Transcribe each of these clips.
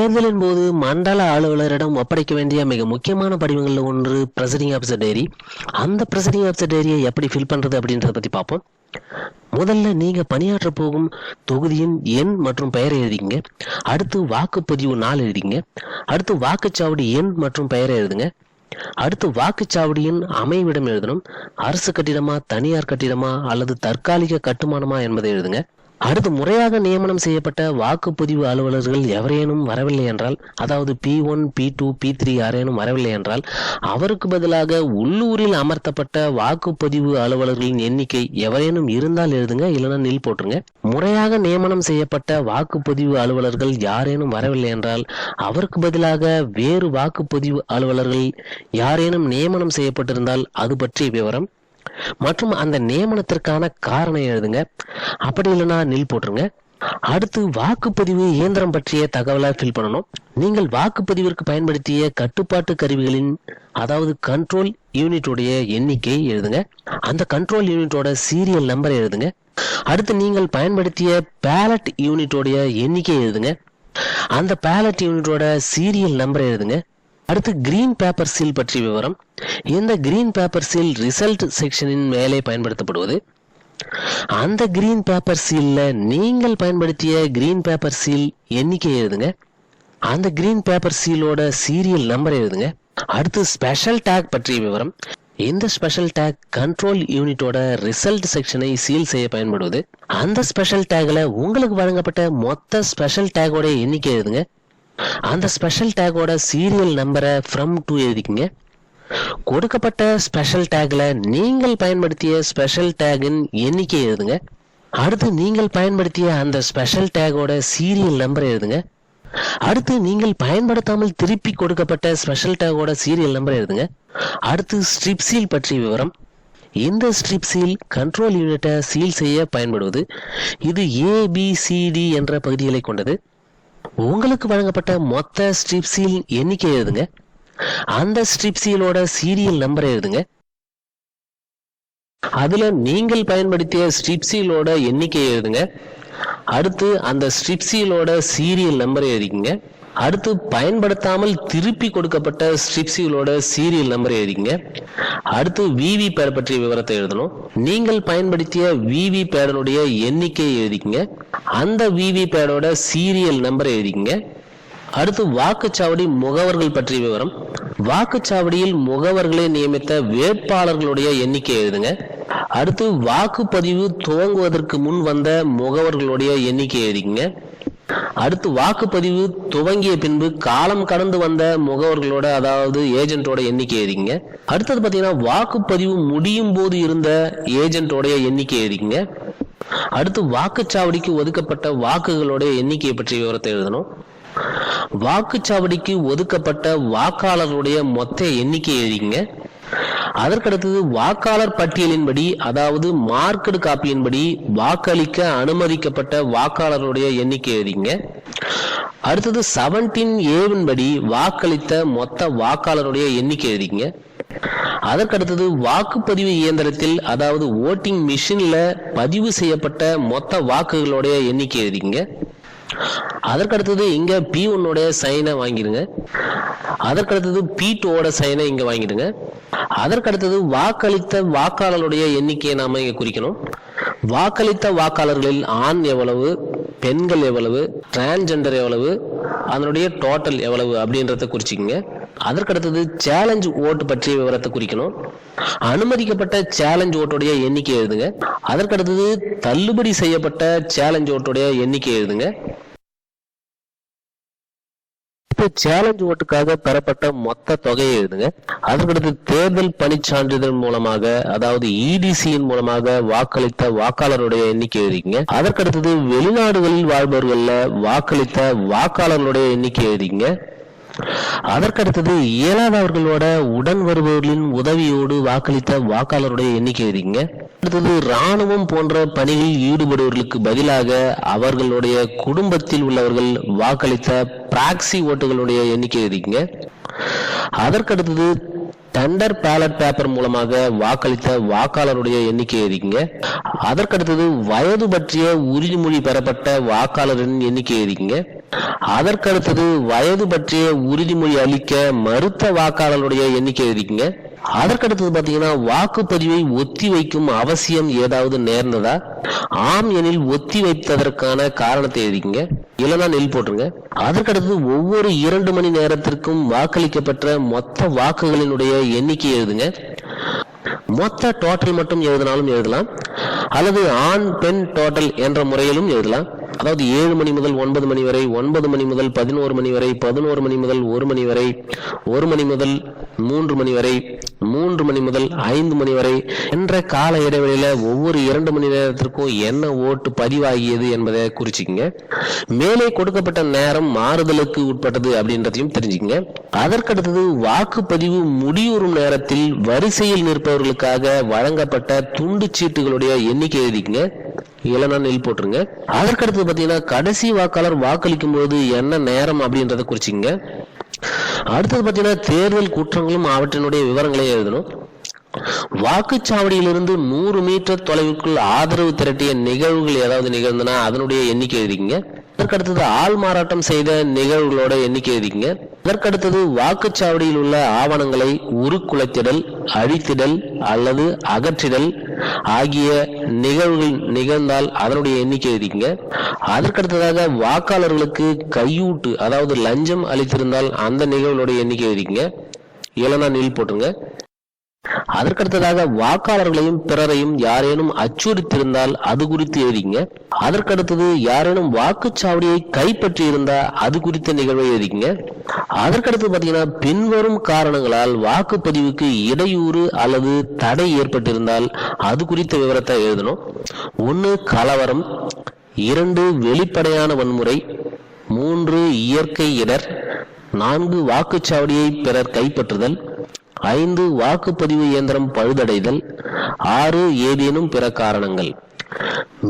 தேர்தலின் போது மண்டல அலுவலரிடம் ஒப்படைக்க வேண்டிய மிக முக்கியமான படிவங்களில் ஒன்று பிரசிடிங் ஆஃபீஸர் டைரி அந்த பிரசிடிங் ஆஃபீஸர் டைரியை எப்படி ஃபில் பண்றது அப்படின்றத பத்தி பார்ப்போம். முதல்ல நீங்க பணியாற்ற போகும் தொகுதியின் எண் மற்றும் பெயரை எழுதிங்க அடுத்து வாக்குப்பதிவு நாள் எழுதிங்க அடுத்து வாக்குச்சாவடி எண் மற்றும் பெயரை எழுதுங்க. அடுத்து வாக்குச்சாவடியின் அமைவிடம் எழுதணும். அரசு கட்டிடமா தனியார் கட்டிடமா அல்லது தற்காலிக கட்டுமானமா என்பதை எழுதுங்க. அடுத்து முறையாக நியமனம் செய்யப்பட்ட வாக்குப்பதிவு அலுவலர்கள் எவரேனும் வரவில்லை என்றால் அதாவது P one P two P three யாரேனும் வரவில்லை என்றால் அவருக்கு பதிலாக உள்ளூரில் அமர்த்தப்பட்ட வாக்குப்பதிவு அலுவலர்களின் எண்ணிக்கை எவரேனும் இருந்தால் எழுதுங்க இல்லைன்னா நில் போட்டுருங்க. முறையாக நியமனம் செய்யப்பட்ட வாக்குப்பதிவு அலுவலர்கள் யாரேனும் வரவில்லை என்றால் அவருக்கு பதிலாக வேறு வாக்குப்பதிவு அலுவலர்கள் யாரேனும் நியமனம் செய்யப்பட்டிருந்தால் அது பற்றிய விவரம் மற்றும் அந்த நியமனத்திற்கான காரணம் எழுதுங்க. அப்படி இல்லைன்னா நில் போட்டுருங்க. அடுத்து வாக்குப்பதிவு இயந்திரம் பற்றிய தகவலை ஃபில் பண்ணணும். நீங்கள் வாக்குப்பதிவிற்கு பயன்படுத்திய கட்டுப்பாட்டு கருவிகளின் அதாவது கண்ட்ரோல் யூனிட்டுடைய எண்ணிக்கை எழுதுங்க. அந்த கண்ட்ரோல் யூனிட்டோட சீரியல் நம்பர் எழுதுங்க. அடுத்து நீங்கள் பயன்படுத்திய பேலட் யூனிட்டோடைய எண்ணிக்கை எழுதுங்க. அந்த பேலட் யூனிட்டோட சீரியல் நம்பர் எழுதுங்க. அடுத்து கிரீன் பேப்பர் சீல் பற்றிய விவரம். இந்த கிரீன் பேப்பர் சீல் ரிசல்ட் செக்ஷனின் மேலே பயன்படுத்தப்படுவது. அந்த கிரீன் பேப்பர் சீல்ல நீங்கள் பயன்படுத்திய கிரீன் பேப்பர் சீல் எண்ணிக்கை எழுதுங்க. அந்த கிரீன் பேப்பர் சீலோட சீரியல் நம்பர் எழுதுங்க. அடுத்து ஸ்பெஷல் டேக் பற்றிய விவரம். இந்த ஸ்பெஷல் டேக் கண்ட்ரோல் யூனிட்டோட ரிசல்ட் செக்ஷனை சீல் செய்ய பயன்படுவது. அந்த ஸ்பெஷல் டேக்ல உங்களுக்கு வழங்கப்பட்ட மொத்த ஸ்பெஷல் டேக்கோட எண்ணிக்கை எழுதுங்க. அந்த ஸ்பெஷல் டேக்கோட சீரியல் நம்பரை ஃப்ரம் டூ எழுதிக்கங்க. கொடுக்கப்பட்ட ஸ்பெஷல் டேக்ல நீங்கள் பயன்படுத்திய ஸ்பெஷல் டேகின் எண்ணிக்கை எழுதுங்க. அடுத்து நீங்கள் பயன்படுத்திய அந்த ஸ்பெஷல் டேகோட சீரியல் நம்பர் எழுதுங்க. அடுத்து நீங்கள் பயன்படுத்தாமல் திருப்பி கொடுக்கப்பட்ட ஸ்பெஷல் டேகோட சீரியல் நம்பர் எழுதுங்க. அடுத்து ஸ்ட்ரிப் சீல் பற்றிய விவரம். இந்த ஸ்ட்ரிப் சீல் கண்ட்ரோல் யூனிட்டை சீல் செய்ய பயன்படுவது. இது ஏபிசிடி என்ற பகுதிகளை கொண்டது. உங்களுக்கு வழங்கப்பட்ட மொத்த ஸ்ட்ரிப் சீல் எண்ணிக்கை எழுதுங்க. அந்த ஸ்ட்ரிப் சீலோட சீரியல் நம்பர் எழுதுங்க. அதுல நீங்கள் பயன்படுத்திய ஸ்ட்ரிப் சீலோட எண்ணிக்கை எழுதுங்க. அடுத்து அந்த ஸ்ட்ரிப்சிலோட சீரியல் நம்பரை எழுதிக்கங்க. அடுத்து பயன்படுத்தாமல் திருப்பி கொடுக்கப்பட்ட ஸ்ட்ரிப் சீரியல் நம்பர் எழுதிங்க அடுத்து விவி பேட் பற்றிய விவரத்தை எழுதணும். நீங்கள் பயன்படுத்திய விவி பேடனுடைய எண்ணிக்கை எழுதிக்கங்க. அந்த விவி பேடோட சீரியல் நம்பரை எழுதிக்கங்க. அடுத்து வாக்குச்சாவடி முகவர்கள் பற்றிய விவரம். வாக்குச்சாவடியில் முகவர்களை நியமித்த வேட்பாளர்களுடைய எண்ணிக்கை எழுதுங்க. அடுத்து வாக்குப்பதிவு துவங்குவதற்கு முன் வந்த முகவர்களுடைய எண்ணிக்கை எழுதிக்கங்க. அடுத்து வாக்குப்பதிவு துவங்கிய பின்பு காலம் கடந்து வந்த முகவர்களோட அதாவது ஏஜென்ட்டோட எண்ணிக்கை எழுதிங்க அடுத்தது பார்த்தீங்கன்னா வாக்குப்பதிவு முடியும் போது இருந்த ஏஜென்ட்டோடைய எண்ணிக்கை எழுதிங்க அடுத்து வாக்குச்சாவடிக்கு ஒதுக்கப்பட்ட வாக்குகளுடைய எண்ணிக்கையை பற்றிய விவரத்தை எழுதணும். வாக்குச்சாவடிக்கு ஒதுக்கப்பட்ட வாக்காளர்களுடைய மொத்த எண்ணிக்கை எழுதிங்க அதற்கடுத்தது வாக்காளர் பட்டியலின்படி அதாவது மார்க்கடு காப்பியின்படி வாக்களிக்க அனுமதிக்கப்பட்ட வாக்காளருடைய எண்ணிக்கை எழுதிங்க அடுத்தது செவன்டீன் ஏவின்படி வாக்களித்த மொத்த வாக்காளருடைய எண்ணிக்கை எழுதிங்க அதற்கடுத்தது வாக்குப்பதிவு இயந்திரத்தில் அதாவது ஓட்டிங் மிஷின்ல பதிவு செய்யப்பட்ட மொத்த வாக்குகளுடைய எண்ணிக்கை எழுதிங்க அதற்கடுத்தது இங்க பி ஒன்னோட சைனை வாங்கிடுங்க. அதற்கடுத்தது பி டூவோட சைனை இங்க வாங்கிடுங்க. அதற்கடுத்தது வாக்களித்த வாக்காளருடைய எண்ணிக்கையை நாம இங்க குறிக்கணும். வாக்களித்த வாக்காளர்களில் ஆண் எவ்வளவு பெண்கள் எவ்வளவு டிரான்ஜெண்டர் எவ்வளவு அதனுடைய டோட்டல் எவ்வளவு அப்படின்றத குறிச்சிக்கங்க. அதற்கடுத்தது சேலஞ்ச் ஓட்டு பற்றிய விவரத்தை குறிக்கணும். அனுமதிக்கப்பட்ட சேலஞ்ச் ஓட்டுடைய எண்ணிக்கை எழுதுங்க. அதற்கடுத்தது தள்ளுபடி செய்யப்பட்ட சேலஞ்ச் ஓட்டுடைய எண்ணிக்கை எழுதுங்க. இப்போ சேலஞ்ச் ஓட்டுக்காக பெறப்பட்ட மொத்த தொகையை எழுதுங்க அதற்கடுத்து தேர்தல் பணிச்சான்றிதழ் மூலமாக அதாவது இடிசியின் மூலமாக வாக்களித்த வாக்காளருடைய எண்ணிக்கை எழுதிங்க அதற்கடுத்தது வெளிநாடுகளில் வாழ்பவர்கள் வாக்களித்த வாக்காளர்களுடைய எண்ணிக்கை எழுதிங்க அதற்கடுத்தது இயலாதவர்களோட உடன் வருபவர்களின் உதவியோடு வாக்களித்த வாக்காளருடைய எண்ணிக்கை எழுதிங்க அடுத்தது ராணுவம் போன்ற பணியில் ஈடுபடுவர்களுக்கு பதிலாக அவர்களுடைய குடும்பத்தில் உள்ளவர்கள் வாக்களித்த பிராக்சி ஓட்டுகளுடைய எண்ணிக்கை எழுதிங்க அதற்கடுத்தது டெண்டர் பேலட் பேப்பர் மூலமாக வாக்களித்த வாக்காளருடைய எண்ணிக்கை எழுதிக்கங்க அதற்கடுத்தது வயது பற்றிய உறுதிமொழி பெறப்பட்ட வாக்காளரின் எண்ணிக்கை எழுதிக்கங்க அதற்கடுத்தது வயது பற்றிய உறுதிமொழி அளிக்க மறுத்த வாக்காளருடைய எண்ணிக்கை எழுதிக்கங்க அதற்கடுத்தது பாத்தீங்கன்னா வாக்குப்பதிவை ஒத்தி வைக்கும் அவசியம் ஏதாவது நேர்ந்ததா? ஆம் எனில் ஒத்தி வைத்ததற்கான காரணத்தை எழுதிக்கங்க இல்லைன்னா நெல் போட்டுருங்க. அதற்கடுத்து ஒவ்வொரு இரண்டு மணி நேரத்திற்கும் வாக்களிக்கப்பட்ட மொத்த வாக்குகளினுடைய எண்ணிக்கை எழுதுங்க. மொத்த டோட்டல் மட்டும் எழுதினாலும் எழுதலாம். அல்லது ஆண் பெண் டோட்டல் என்ற முறையிலும் எழுதலாம். அதாவது ஏழு மணி முதல் ஒன்பது மணி வரை ஒன்பது மணி முதல் பதினோரு மணி வரை பதினோரு மணி முதல் ஒரு மணி வரை ஒரு மணி முதல் மூன்று மணி வரை மூன்று மணி முதல் ஐந்து மணி வரை என்ற கால இடைவெளியில ஒவ்வொரு இரண்டு மணி நேரத்திற்கும் என்ன ஓட்டு பதிவாகியது என்பதை குறிச்சிக்கங்க. மேலே கொடுக்கப்பட்ட நேரம் மாறுதலுக்கு உட்பட்டது அப்படின்றதையும் தெரிஞ்சுக்கங்க. அதற்கடுத்தது வாக்குப்பதிவு முடிவுறும் நேரத்தில் வரிசையில் நிற்பவர்களுக்காக வழங்கப்பட்ட துண்டு சீட்டுகளுடைய எண்ணிக்கை எழுதிக்கங்க. இல்லைன்னா நெல் போட்டுருங்க. அதற்கடுத்து பார்த்தீங்கன்னா கடைசி வாக்காளர் வாக்களிக்கும் போது என்ன நேரம் அப்படின்றத குறிச்சிங்க. அடுத்தது பார்த்தீங்கன்னா தேர்தல் குற்றங்களும் அவற்றினுடைய விவரங்களை எழுதணும். வாக்குச்சாவடியிலிருந்து நூறு மீட்டர் தொலைவுக்குள் ஆதரவு திரட்டிய நிகழ்வுகள் ஏதாவது நிகழ்ந்தனா அதனுடைய எண்ணிக்கை எழுதிங்க அதற்கடுத்தது ஆள் மாறாட்டம் செய்த நிகழ்வுகளோட எண்ணிக்கை எழுதிக்கங்க அதற்கடுத்தது வாக்குச்சாவடியில் உள்ள ஆவணங்களை உருக்குலைத்திடல் அழித்திடல் அல்லது அகற்றிடல் ஆகிய நிகழ்வுகள் நிகழ்ந்தால் அதனுடைய எண்ணிக்கை எழுதிக்கங்க அதற்கடுத்ததாக வாக்காளர்களுக்கு கையூட்டு அதாவது லஞ்சம் அளித்திருந்தால் அந்த நிகழ்வுகளுடைய எண்ணிக்கை எழுதிக்கங்க இல்லைன்னா நில் போட்டுருங்க. அதற்கடுத்ததாக வாக்காளர்களையும் பிறரையும் யாரேனும் அச்சுறுத்தியிருந்தால் அது குறித்து எழுதிங்க. அதற்கடுத்தது யாரேனும் வாக்குச்சாவடியை கைப்பற்றி இருந்தால் அது குறித்த நிகழ்வை எழுதிங்க. அதற்கடுத்து பார்த்தீங்கன்னா பின்வரும் காரணங்களால் வாக்குப்பதிவுக்கு இடையூறு அல்லது தடை ஏற்பட்டிருந்தால் அது குறித்த விவரத்தை எழுதணும். ஒன்று கலவரம். இரண்டு வெளிப்படையான வன்முறை. மூன்று இயற்கை இடர். நான்கு வாக்குச்சாவடியை பிறர் கைப்பற்றுதல். ஐந்து வாக்குப்பதிவு இயந்திரம் பழுதடைதல் ஆறு ஏதேனும் பிற காரணங்கள்.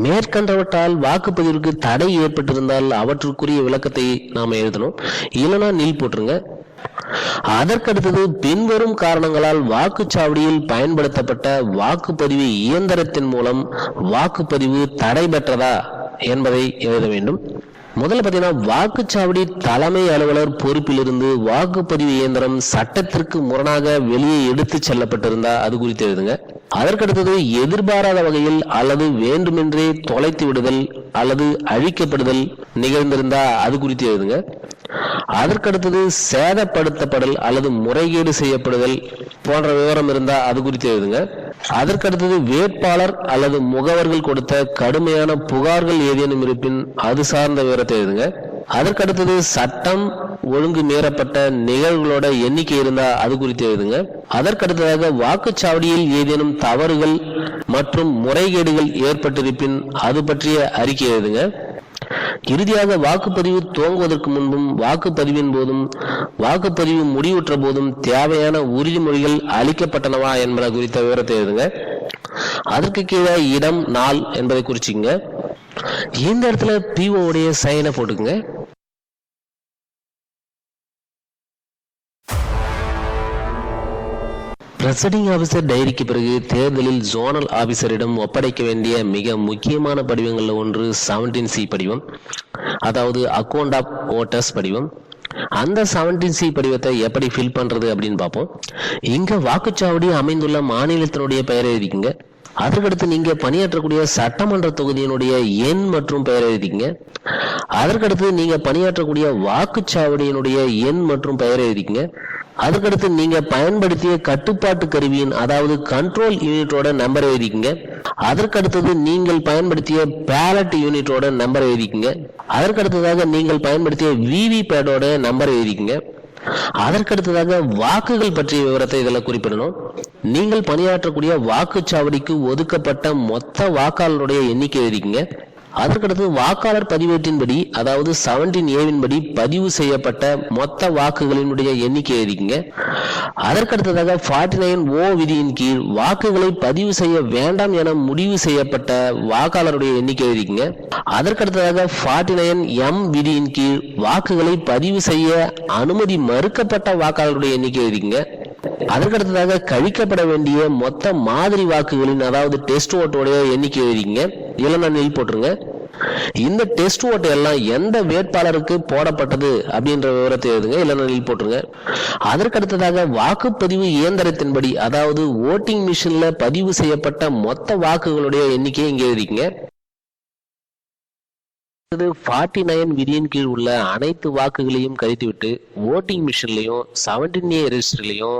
மேற்கண்டவற்றால் வாக்குப்பதிவிற்கு தடை ஏற்பட்டிருந்தால் அவற்றுக்குரிய விளக்கத்தை நாம எழுதணும். இல்லைன்னா நில் போட்டுருங்க. அதற்கடுத்தது பின்வரும் காரணங்களால் வாக்குச்சாவடியில் பயன்படுத்தப்பட்ட வாக்குப்பதிவு இயந்திரத்தின் மூலம் வாக்குப்பதிவு தடைபெற்றதா என்பதை எழுத வேண்டும். முதல்ல பார்த்தீங்கன்னா வாக்குச்சாவடி தலைமை அலுவலர் பொறுப்பிலிருந்து வாக்குப்பதிவு இயந்திரம் சட்டத்திற்கு முரணாக வெளியே எடுத்து செல்லப்பட்டிருந்தா அது குறித்து எழுதுங்க. அதற்கடுத்தது எதிர்பாராத வகையில் அல்லது வேண்டுமென்றே தொலைத்து விடுதல் அல்லது அழிக்கப்படுதல் நிகழ்ந்திருந்தா அது குறித்து எழுதுங்க. அதற்கடுத்தது சேதப்படுத்தப்படல் அல்லது முறைகேடு செய்யப்படுதல் போன்ற விவரம் இருந்தால் அது குறித்து எழுதுங்க. அதற்கடுத்தது வேட்பாளர் அல்லது முகவர்கள் கொடுத்த கடுமையான புகார்கள் ஏதேனும் இருப்பின் அது சார்ந்த விவரத்தை எழுதுங்க. அதற்கடுத்தது சட்டம் ஒழுங்கு மீறப்பட்ட நிகழ்வுகளோட எண்ணிக்கை இருந்தா அது குறித்து எழுதுங்க. அதற்கடுத்ததாக வாக்குச்சாவடியில் ஏதேனும் தவறுகள் மற்றும் முறைகேடுகள் ஏற்பட்டிருப்பின் அது பற்றிய அறிக்கை எழுதுங்க. இறுதியாக வாக்குப்பதிவு துவங்குவதற்கு முன்பும் வாக்குப்பதிவின் போதும் வாக்குப்பதிவு முடிவுற்ற போதும் தேவையான உறுதிமொழிகள் அளிக்கப்பட்டனவா என்பது குறித்த விவரத்தை எழுதுங்க. அதற்கு கீழே இடம் நாள் என்பதை குறிச்சிங்க. இந்த இடத்துல பிஓ உடைய சைனை போட்டுக்குங்க. பிரசடிங் ஆஃபீஸர் டைரிக்கு பிறகு தேர்தலில் ஜோனல் ஆஃபீஸரிடம் ஒப்படைக்க வேண்டிய மிக முக்கியமான படிவங்களில் ஒன்று செவன்டீன் சி படிவம் அதாவது அக்கௌண்ட் ஆஃப் ஓட்டர்ஸ் படிவம். அந்த செவன்டீன் சி படிவத்தை எப்படி ஃபில் பண்றது அப்படின்னு பார்ப்போம். இங்க வாக்குச்சாவடி அமைந்துள்ள மாநிலத்தினுடைய பெயரை எழுதிக்கங்க. அதற்கடுத்து நீங்க பணியாற்றக்கூடிய சட்டமன்ற தொகுதியினுடைய எண் மற்றும் பெயர் எழுதிக்கங்க. அதற்கடுத்து நீங்க பணியாற்றக்கூடிய வாக்குச்சாவடியினுடைய எண் மற்றும் பெயர் எழுதிக்கங்க. அதுக்கடுத்து நீங்க பயன்படுத்திய கட்டுப்பாட்டு கருவியின் அதாவது கண்ட்ரோல் யூனிட்டோட நம்பர் எழுதிக்கங்க. அதற்கடுத்தது நீங்கள் பயன்படுத்திய பேலட் யூனிட்டோட நம்பர் எழுதிக்கங்க. அதற்கடுத்ததாக நீங்கள் பயன்படுத்திய விவி பேடோட நம்பர் எழுதிக்கங்க. அதற்கடுத்ததாக வாக்குகள் பற்றிய விவரத்தை இதில் குறிப்பிடணும். நீங்கள் பணியாற்றக்கூடிய வாக்குச்சாவடிக்கு ஒதுக்கப்பட்ட மொத்த வாக்காளருடைய எண்ணிக்கை எழுதிக்கங்க. அதற்கடுத்து வாக்காளர் பதிவேட்டின்படி அதாவது செவன்டீன் ஏவின் படி பதிவு செய்யப்பட்ட மொத்த வாக்குகளினுடைய எண்ணிக்கை இருக்குங்க அதற்கடுத்ததாக ஃபார்ட்டி நைன் ஓ விதியின் கீழ் வாக்குகளை பதிவு செய்ய வேண்டாம் என முடிவு செய்யப்பட்ட வாக்காளருடைய எண்ணிக்கை இருக்குங்க அதற்கடுத்ததாக ஃபார்ட்டி நைன் எம் விதியின் கீழ் வாக்குகளை பதிவு செய்ய அனுமதி மறுக்கப்பட்ட வாக்காளருடைய எண்ணிக்கை எழுதிக்கங்க அதற்கடுத்ததாக கழிக்கப்பட வேண்டிய மொத்த மாதிரி வாக்குகளின் அதாவது டெஸ்ட் ஓட்டோடைய எண்ணிக்கை எழுதிங்க இல்லைன்னா நெல் போட்டுருங்க. இந்த டெஸ்ட் ஓட்டு எல்லாம் எந்த வேட்பாளருக்கு போடப்பட்டது அப்படின்ற விவரத்தை எழுதுங்க. இல்லைன்னா நெல் போட்டுருங்க. அதற்கடுத்ததாக வாக்குப்பதிவு இயந்திரத்தின்படி அதாவது ஓட்டிங் மிஷின்ல பதிவு செய்யப்பட்ட மொத்த வாக்குகளுடைய எண்ணிக்கையை இங்கே எழுதிக்கங்க. ஃபார்ட்டி நைன் விதியின் கீழ் உள்ள அனைத்து வாக்குகளையும் கழித்துவிட்டு ஓட்டிங் மிஷின்லையும் செவன்டீன் ஏ ரெஜிஸ்டர்லையும்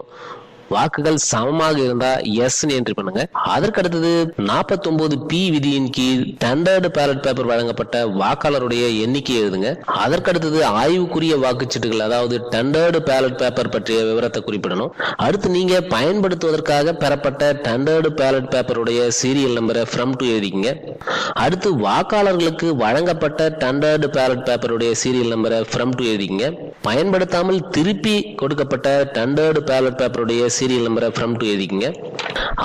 வாக்குகள் சமமாக இருந்தா எஸ் என்ட்ரி பண்ணுங்க. அதற்கு அடுத்தது 49 பி விதியின் கீழ் ஸ்டாண்டர்டு பேலட் பேப்பர் வழங்கப்பட்ட வாக்காளருடைய எண்ணிக்கை எழுதுங்க. அதற்கு அடுத்தது ஆய்வுக்குரிய வாக்குச்சீட்டுகள் அதாவது டெண்டர்டு பேலட் பேப்பர் பற்றிய விவரத்தை குறிப்பிடணும். அடுத்து நீங்க பயன்படுத்துவதற்காக பெறப்பட்ட டெண்டர்டு பேலட் பேப்பருடைய சீரியல் நம்பரை ஃப்ரம் டு எழுதிங்க அடுத்து வாக்காளர்களுக்கு வழங்கப்பட்ட டெண்டர்டு பேலட் பேப்பருடைய சீரியல் நம்பரை ஃப்ரம் டு எழுதிங்க பயன்படுத்தாமல் திருப்பி கொடுக்கப்பட்ட டெண்டர்டு பேலட் பேப்பருடைய சீரியல் நம்பரை ஃப்ரம் டு எழுதிக்கங்க.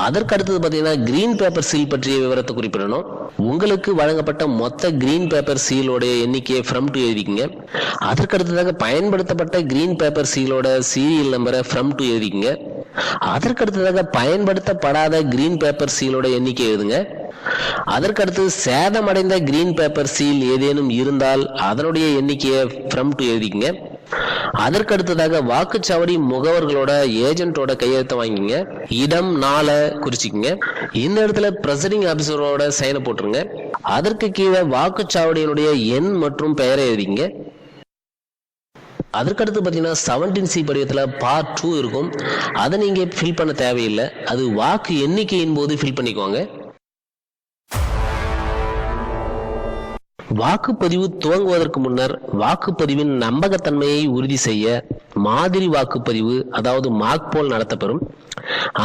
அதற்கு அடுத்தது பார்த்தீங்கன்னா கிரீன் பேப்பர் சீல் பற்றிய விவரத்தை குறிப்பிடணும். உங்களுக்கு வழங்கப்பட்ட மொத்த கிரீன் பேப்பர் சீலோடைய எண்ணிக்கையை ஃப்ரம் டு எழுதிக்கங்க. அதற்கு அடுத்ததாக பயன்படுத்தப்பட்ட கிரீன் பேப்பர் சீலோட சீரியல் நம்பரை ஃப்ரம் டு எழுதிக்கங்க. அதற்கு அடுத்ததாக பயன்படுத்தப்படாத கிரீன் பேப்பர் சீலோட எண்ணிக்கை எழுதுங்க. அதற்கடுத்து சேதமடைந்த கிரீன் பேப்பர் சீல் ஏதேனும் இருந்தால் அதனுடைய எண்ணிக்கையை ஃப்ரம் டு எழுதிக்கங்க. அதற்கடுத்ததாக வாக்குச்சாவடி முகவர்களோட ஏஜென்ட்டோட கையெழுத்தை வாங்கிங்க இடம் நாளை குறிச்சிக்கங்க. இந்த இடத்துல பிரசடிங் ஆபிசரோட சைனை போட்டுருங்க. அதற்கு கீழே வாக்குச்சாவடியினுடைய எண் மற்றும் பெயரை எழுதிங்க அதற்கடுத்து பார்த்தீங்கன்னா செவன்டீன் சி படிவத்தில் பார்ட் டூ இருக்கும். அதை நீங்கள் ஃபில் பண்ண தேவையில்லை. அது வாக்கு எண்ணிக்கையின் போது ஃபில் பண்ணிக்குவாங்க வாக்குப்பதிவு துவங்குவதற்கு முன்னர் வாக்குப்பதிவின் நம்பகத்தன்மையை உறுதி செய்ய மாதிரி வாக்குப்பதிவு அதாவது மார்க் போல் நடத்தப்பெறும்.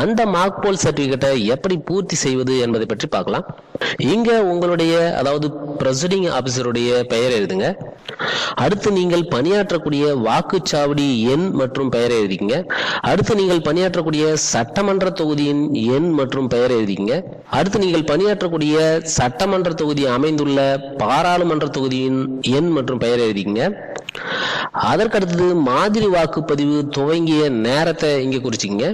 அந்த மார்க் போல் சர்டிபிகேட்டை எப்படி பூர்த்தி செய்வது என்பதை பற்றி பார்க்கலாம். இங்க உங்களுடைய அதாவது பிரசிடிங் ஆபிசருடைய பெயர் எழுதுங்க. அடுத்து நீங்கள் பணியாற்றக்கூடிய வாக்குச்சாவடி எண் மற்றும் பெயரை எழுதிக்கங்க. அடுத்து நீங்கள் பணியாற்றக்கூடிய சட்டமன்ற தொகுதியின் எண் மற்றும் பெயரை எழுதிக்கங்க. அடுத்து நீங்கள் பணியாற்றக்கூடிய சட்டமன்ற தொகுதி அமைந்துள்ள பாராளுமன்ற தொகுதியின் எண் மற்றும் பெயரை எழுதிக்கங்க. அதற்கடுத்தது மாதிரி வாக்குப்பதிவு துவங்கிய நேரத்தை இங்க குறிச்சிங்க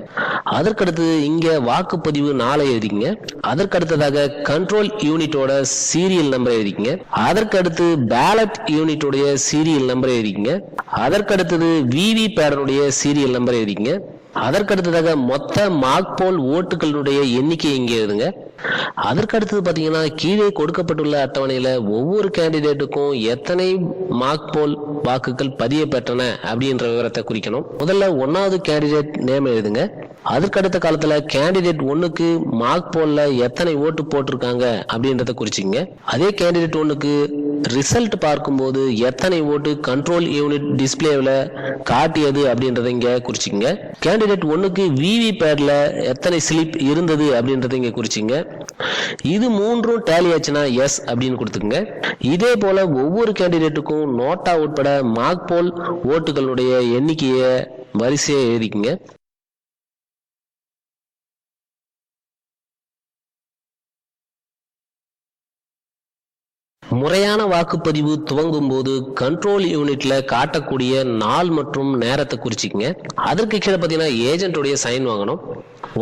அதற்கடுத்தது இங்க வாக்குப்பதிவு நாளை எழுதிங்க அதற்கடுத்ததாக கண்ட்ரோல் யூனிட்டோட சீரியல் நம்பர் எழுதிங்க அதற்கடுத்து பேலட் யூனிட்டோடைய சீரியல் நம்பர் எழுதிங்க அதற்கடுத்தது விவி பேடனுடைய சீரியல் நம்பர் எழுதிங்க அதற்கடுத்ததாக மொத்த மார்க் போல் ஓட்டுகளுடைய எண்ணிக்கை இங்கே எழுதுங்க அதற்கடுத்தது பார்த்தீங்கன்னா கீழே கொடுக்கப்பட்டுள்ள அட்டவணையில ஒவ்வொரு கேண்டிடேட்டுக்கும் எத்தனை மார்க் போல் வாக்குகள் பதியப்பெற்றன அப்படின்ற விவரத்தை குறிக்கணும். முதல்ல ஒன்னாவது கேண்டிடேட் நேம் எழுதுங்க. அதற்கடுத்த காலத்துல கேண்டிடேட் ஒன்னுக்கு மார்க் போல்ல எத்தனை ஓட்டு போட்டிருக்காங்க அப்படின்றத குறிச்சிங்க. அதே கேண்டிடேட் ஒன்னுக்கு ரிசல்ட் பார்க்கும்போது எத்தனை ஓட்டு கண்ட்ரோல் யூனிட் டிஸ்பிளேவில் காட்டியது அப்படின்றத இங்க குறிச்சிங்க. கேண்டிடேட் ஒன்னுக்கு விவி பேட்ல எத்தனை ஸ்லிப் இருந்தது அப்படின்றத இங்க குறிச்சிங்க. இது மூன்றும் டேலி ஆச்சுன்னா எஸ் அப்படின்னு கொடுத்துங்க இதே போல ஒவ்வொரு கேண்டிடேட்டுக்கும் நோட்டா உட்பட மார்க் போல் ஓட்டுகளுடைய எண்ணிக்கையை வரிசையை எழுதிக்குங்க. முறையான வாக்குப்பதிவு துவங்கும் போது கண்ட்ரோல் யூனிட்ல காட்டக்கூடிய நாள் மற்றும் நேரத்தை குறிச்சிக்கங்க. அதற்கு கீழே பார்த்தீங்கன்னா ஏஜென்ட்டுடைய சைன் வாங்கணும்.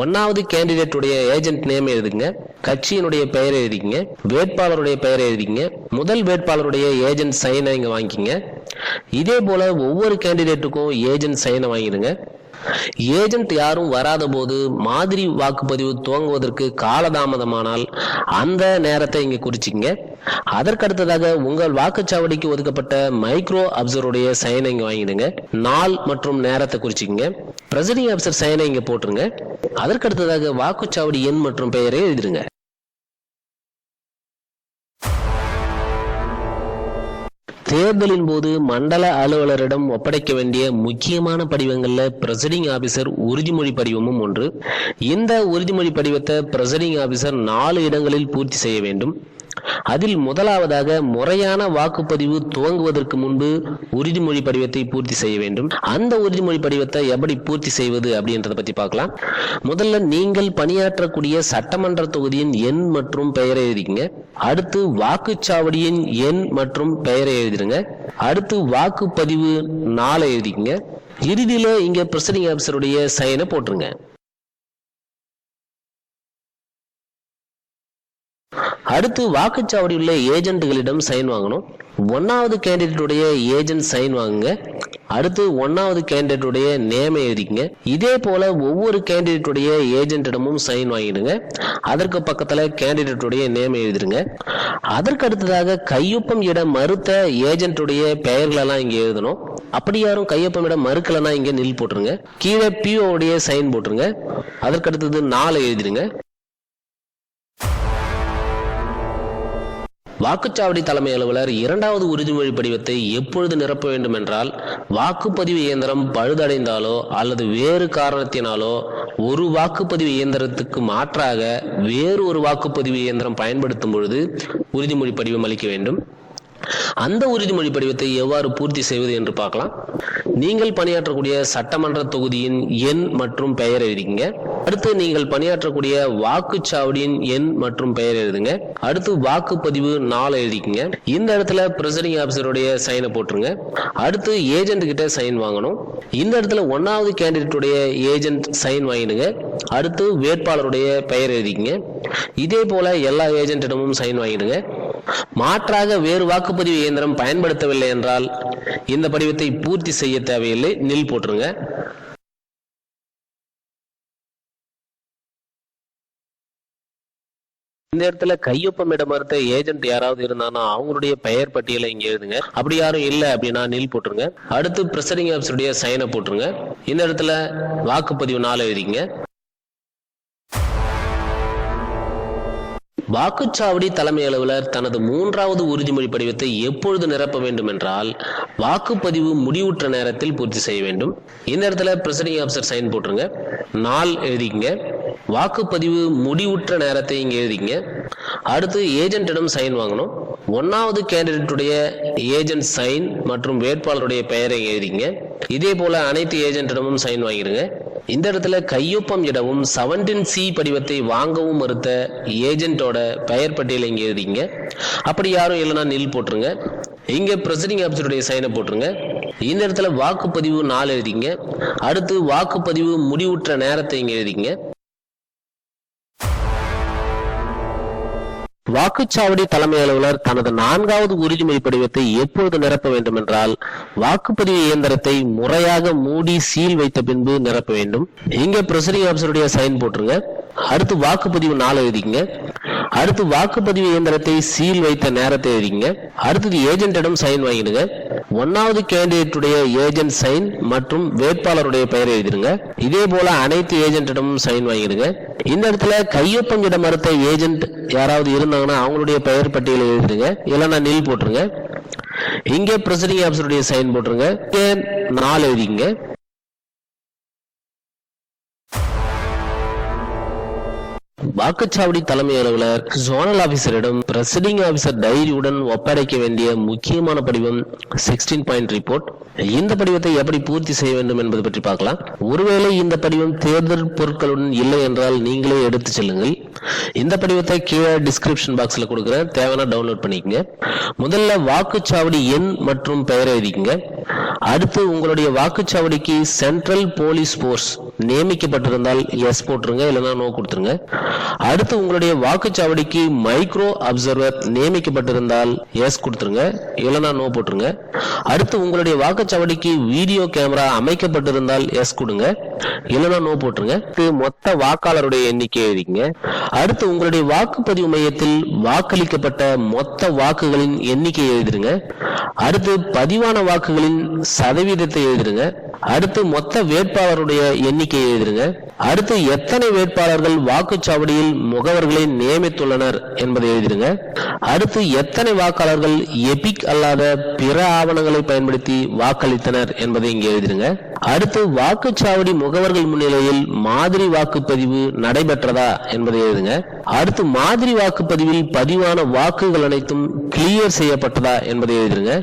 ஒன்னாவது கேண்டிடேட்டுடைய ஏஜென்ட் நேம் எழுதுங்க. கட்சியினுடைய பெயரை எழுதிங்க வேட்பாளருடைய பெயரை எழுதிங்க முதல் வேட்பாளருடைய ஏஜென்ட் சைனை இங்கே வாங்கிக்கிங்க. இதே போல ஒவ்வொரு கேண்டிடேட்டுக்கும் ஏஜென்ட் சைனை வாங்கிடுங்க. ஏஜென்ட் யாரும் வராத போது மாதிரி வாக்குப்பதிவு துவங்குவதற்கு காலதாமதமானால் அந்த நேரத்தை இங்க குறிச்சிங்க அதற்கடுத்ததாக உங்கள் வாக்குச்சாவடிக்கு ஒதுக்கப்பட்ட மைக்ரோ அப்சருடைய சைனை இங்க வாங்கிடுங்க. நாள் மற்றும் நேரத்தை குறிச்சிக்கங்க. பிரசிடிங் அப்சர் சைனை இங்க போட்டுருங்க. அதற்கடுத்ததாக வாக்குச்சாவடி எண் மற்றும் பெயரை எழுதிடுங்க. தேர்தலின் போது மண்டல அலுவலரிடம் ஒப்படைக்க வேண்டிய முக்கியமான படிவங்கள்ல பிரசிடிங் ஆபீசர் உறுதிமொழி படிவமும் ஒன்று. இந்த உறுதிமொழி படிவத்தை பிரசிடிங் ஆபிசர் நாலு இடங்களில் பூர்த்தி செய்ய வேண்டும். அதில் முதலாவதாக முறையான வாக்குப்பதிவு துவங்குவதற்கு முன்பு உறுதிமொழி படிவத்தை பூர்த்தி செய்ய வேண்டும். அந்த உறுதிமொழி படிவத்தை எப்படி பூர்த்தி செய்வது அப்படின்றத பத்தி பார்க்கலாம். முதல்ல நீங்கள் பணியாற்றக்கூடிய சட்டமன்ற தொகுதியின் எண் மற்றும் பெயரை எழுதிக்கங்க. அடுத்து வாக்குச்சாவடியின் எண் மற்றும் பெயரை எழுதிடுங்க. அடுத்து வாக்குப்பதிவு நாளை எழுதிக்கங்க. இறுதியில இங்க பிரசனிங் ஆபிசருடைய சைனை போட்டுருங்க. அடுத்து வாக்குச்சாவடி உள்ள ஏஜென்ட்டுகளிடம் சைன் வாங்கணும். ஒன்னாவது கேண்டிடேட்டுடைய ஏஜென்ட் சைன் வாங்குங்க. அடுத்து ஒன்னாவது கேண்டிடேட்டுடைய நேமை எழுதிக்கங்க. இதே போல ஒவ்வொரு கேண்டிடேட்டுடைய ஏஜென்ட்டிடமும் சைன் வாங்கிடுங்க. அதற்கு பக்கத்துல கேண்டிடேட்டுடைய நேம் எழுதிருங்க அதற்கு அடுத்ததாக கையொப்பம் இட மறுத்த ஏஜென்ட்டுடைய பெயர்களெல்லாம் இங்கே எழுதணும். அப்படி யாரும் கையொப்பம் இட மறுக்கலன்னா இங்கே நில் போட்டுருங்க. கீழே பிஓடைய சைன் போட்டுருங்க. அதற்கு அடுத்தது நாலு எழுதிருங்க வாக்குச்சாவடி தலைமை அலுவலர் இரண்டாவது உறுதிமொழி படிவத்தை எப்பொழுது நிரப்ப வேண்டும் என்றால் வாக்குப்பதிவு இயந்திரம் பழுதடைந்தாலோ அல்லது வேறு காரணத்தினாலோ ஒரு வாக்குப்பதிவு இயந்திரத்துக்கு மாற்றாக வேறு ஒரு வாக்குப்பதிவு இயந்திரம் பயன்படுத்தும் பொழுது உறுதிமொழி படிவம் அளிக்க வேண்டும். அந்த உறுதிமொழி படிவத்தை எவ்வாறு பூர்த்தி செய்வது என்று பார்க்கலாம். நீங்கள் பணியாற்றக்கூடிய சட்டமன்ற தொகுதியின் எண் மற்றும் பெயரை இருக்கீங்க அடுத்து நீங்கள் பணியாற்றக்கூடிய வாக்குச்சாவடியின் எண் மற்றும் பெயர் எழுதுங்க. அடுத்து வாக்குப்பதிவு நாள் எழுதிக்கங்க. இந்த இடத்துல பிரசைடிங் ஆபிசருடைய சைனை போட்டுருங்க. அடுத்து ஏஜென்ட் கிட்ட சைன் வாங்கணும். இந்த இடத்துல ஒன்னாவது கேண்டிடேட்டுடைய ஏஜென்ட் சைன் வாங்கிடுங்க. அடுத்து வேட்பாளருடைய பெயர் எழுதிக்கங்க. இதே போல எல்லா ஏஜென்ட்டிடமும் சைன் வாங்கிடுங்க. மாற்றாக வேறு வாக்குப்பதிவு இயந்திரம் பயன்படுத்தவில்லை என்றால் இந்த படிவத்தை பூர்த்தி செய்ய தேவையில்லை. நில் போட்டுருங்க. இந்த இடத்துல கையொப்பமிட மறுத்த ஏஜென்ட் யாராவது இருந்தானா அவங்களுடைய பெயர் பட்டியலை இங்க எழுதுங்க. அப்படி யாரும் இல்ல அப்படின்னா நில் போட்டுருங்க. அடுத்து பிரசிடிங் ஆஃபீஸருடைய சைனை போட்டுருங்க. இந்த இடத்துல வாக்குப்பதிவு நாள் எழுதிங்க வாக்குச்சாவடி தலைமை அலுவலர் தனது மூன்றாவது உறுதிமொழி படிவத்தை எப்பொழுது நிரப்ப வேண்டும் என்றால் வாக்குப்பதிவு முடிவுற்ற நேரத்தில் பூர்த்தி செய்ய வேண்டும். இந்நேரத்தில் இடத்துல பிரசிடிங் ஆஃபீஸர் சைன் போட்டுருங்க. நாள் எழுதிங்க வாக்குப்பதிவு முடிவுற்ற நேரத்தை இங்கே எழுதிங்க அடுத்து ஏஜென்ட்டிடம் சைன் வாங்கணும். ஒன்னாவது கேண்டிடேட்டுடைய ஏஜென்ட் சைன் மற்றும் வேட்பாளருடைய பெயரை எழுதிங்க இதே போல அனைத்து ஏஜென்ட்டிடமும் சைன் வாங்கிடுங்க. இந்த இடத்துல கையொப்பம் இடவும் செவன்டீன் சி படிவத்தை வாங்கவும் மறுத்த ஏஜென்ட்டோட பெயர் பட்டியலை இங்கே எழுதிங்க அப்படி யாரும் இல்லைன்னா நில் போட்டுருங்க. இங்க பிரசிடிங் ஆஃபீஸருடைய சைனை போட்டுருங்க. இந்த இடத்துல வாக்குப்பதிவு நாள் எழுதிங்க அடுத்து வாக்குப்பதிவு முடிவுற்ற நேரத்தை இங்க எழுதிங்க வாக்குச்சாவடி தலைமை அலுவலர் தனது நான்காவது உறுதிமொழி படிவத்தை எப்பொழுது நிரப்ப வேண்டும் என்றால் வாக்குப்பதிவு இயந்திரத்தை முறையாக மூடி சீல் வைத்த பின்பு நிரப்ப வேண்டும். இங்க பிரசரிங் ஆஃபீஸருடைய சைன் போட்டுருங்க. அடுத்து வாக்குப்பதிவு நாள் எழுதிங்க அடுத்து வாக்குப்பதிவு இயந்திரத்தை சீல் வைத்த நேரத்தை எழுதிங்க அடுத்தது ஏஜென்ட்டிடம் சைன் வாங்கிடுங்க. ஒன்னாவது கேண்டிடேட்டுடைய ஏஜென்ட் சைன் மற்றும் வேட்பாளருடைய பெயர் எழுதிருங்க இதே போல அனைத்து ஏஜென்ட்டிடமும் சைன் வாங்கிடுங்க. இந்த இடத்துல கையொப்பம் இட மறுத்த ஏஜென்ட் யாராவது இருந்தாங்கன்னா அவங்களுடைய பெயர் பட்டியல் எழுதிருங்க இல்லைன்னா நில் போட்டுருங்க. இங்கே பிரசிடிங் ஆஃபீஸருடைய சைன் போட்டுருங்க. நாலு எழுதிங்க வாக்குச்சாவடி தலைமை அலுவலர் ஜோனல் ஆபீசரிடம் பிரசிடிங் ஆபீசர் டைரியுடன் ஒப்படைக்க வேண்டிய முக்கியமான படிவம் சிக்ஸ்டீன் பாயிண்ட் ரிப்போர்ட் இந்த படிவத்தை எப்படி பூர்த்தி செய்ய வேண்டும் என்பது பற்றி பார்க்கலாம். ஒருவேளை இந்த படிவம் தேர்தல் பொருட்களுடன் இல்லை என்றால் நீங்களே எடுத்து செல்லுங்கள். இந்த படிவத்தை கீழே டிஸ்கிரிப்ஷன் பாக்ஸ்ல கொடுக்குறேன். தேவையான டவுன்லோட் பண்ணிக்கங்க. முதல்ல வாக்குச்சாவடி எண் மற்றும் பெயரை எழுதிக்கங்க. அடுத்து உங்களுடைய வாக்குச்சாவடிக்கு சென்ட்ரல் போலீஸ் போர்ஸ் நியமிக்கப்பட்டிருந்தால் எஸ் போட்டுருங்க இல்லைன்னா நோ கொடுத்துருங்க. அடுத்து உங்களுடைய வாக்குச்சாவடிக்கு மைக்ரோ அப்சர்வர் நியமிக்கப்பட்டிருந்தால் எஸ் கொடுத்துருங்க இல்லைன்னா நோ போட்டுருங்க. அடுத்து உங்களுடைய வாக்குச்சாவடிக்கு வீடியோ கேமரா அமைக்கப்பட்டிருந்தால் எஸ் கொடுங்க இல்லைன்னா நோ போட்டுருங்க. மொத்த வாக்காளருடைய எண்ணிக்கை எழுதிங்க அடுத்து உங்களுடைய வாக்குப்பதிவு மையத்தில் வாக்களிக்கப்பட்ட மொத்த வாக்குகளின் எண்ணிக்கை எழுதிருங்க. அடுத்து பதிவான வாக்குகளின் சதவீதத்தை எழுதிருங்க. அடுத்து மொத்த வேட்பாளருடைய எண்ணிக்கையை எழுதிருங்க. அடுத்து எத்தனை வேட்பாளர்கள் வாக்குச்சாவடியில் முகவர்களை நியமித்துள்ளனர் என்பதை எழுதிருங்க. அடுத்து எத்தனை வாக்காளர்கள் எபிக் அல்லாத பிற ஆவணங்களை பயன்படுத்தி வாக்களித்தனர் என்பதை இங்கே எழுதிருங்க. அடுத்து வாக்குச்சாவடி முகவர்கள் முன்னிலையில் மாதிரி வாக்குப்பதிவு நடைபெற்றதா என்பதை எழுதுங்க. அடுத்து மாதிரி வாக்குப்பதிவில் பதிவான வாக்குகள் அனைத்தும் கிளியர் செய்யப்பட்டதா என்பதை எழுதிருங்க.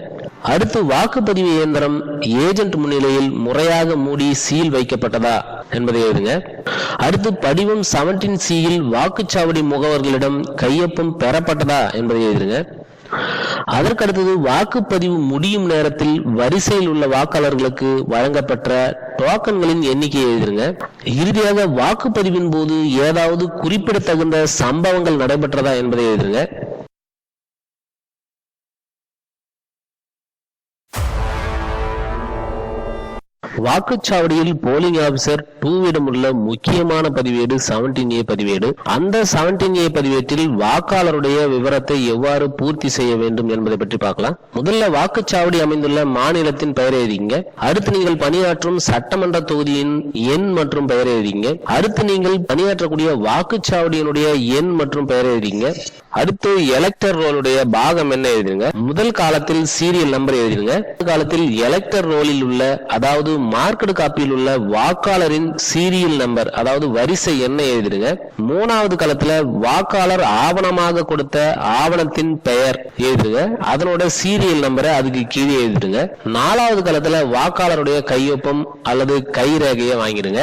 அடுத்து வாக்குப்பதிவு இயந்திரம் ஏஜென்ட் முன்னிலையில் முறையாக மூடி சீல் வைக்கப்பட்டதா என்பதை எழுதுங்க. அடுத்து படிவம் செவன்டீன் சியில் வாக்குச்சாவடி முகவர்களிடம் கையொப்பம் பெறப்பட்டதா என்பதை எழுதுங்க. அதற்கடுத்தது வாக்குப்பதிவு முடியும் நேரத்தில் வரிசையில் உள்ள வாக்காளர்களுக்கு வழங்கப்பட்ட டோக்கன்களின் எண்ணிக்கையை எழுதுங்க. இறுதியாக வாக்குப்பதிவின் போது ஏதாவது குறிப்பிடத்தகுந்த சம்பவங்கள் நடைபெற்றதா என்பதை எழுதுங்க. வாக்குச்சாவடியில் போலிங் ஆபிசர் டூவிடம் உள்ள முக்கியமான பதிவேடு செவன்டீன் ஏ பதிவேடு. அந்த செவன்டீன் ஏ பதிவேட்டில் வாக்காளருடைய விவரத்தை எவ்வாறு பூர்த்தி செய்ய வேண்டும் என்பதை பற்றி பார்க்கலாம். முதல்ல வாக்குச்சாவடி அமைந்துள்ள மாநிலத்தின் பெயரை எழுதிங்க. அடுத்து நீங்கள் பணியாற்றும் சட்டமன்ற தொகுதியின் எண் மற்றும் பெயரை எழுதிங்க. அடுத்து நீங்கள் பணியாற்றக்கூடிய வாக்குச்சாவடியினுடைய எண் மற்றும் பெயரை எழுதிங்க. அடுத்து எலக்டர் ரோலுடைய பாகம் என்ன எழுதிருங்க? முதல் காலத்தில் சீரியல் நம்பர் எழுதிருங்க. காலத்தில் எலக்டர் ரோலில் உள்ள அதாவது மார்க்கெட் காப்பியில் உள்ள வாக்காளரின் சீரியல் நம்பர் அதாவது வரிசை என்ன எழுதிருங்க? மூணாவது காலத்துல வாக்காளர் ஆவணமாக கொடுத்த ஆவணத்தின் பெயர் எழுதுங்க அதனோட சீரியல் நம்பரை அதுக்கு கீழே எழுதிடுங்க நாலாவது காலத்துல வாக்காளருடைய கையொப்பம் அல்லது கைரேகையை வாங்கிடுங்க.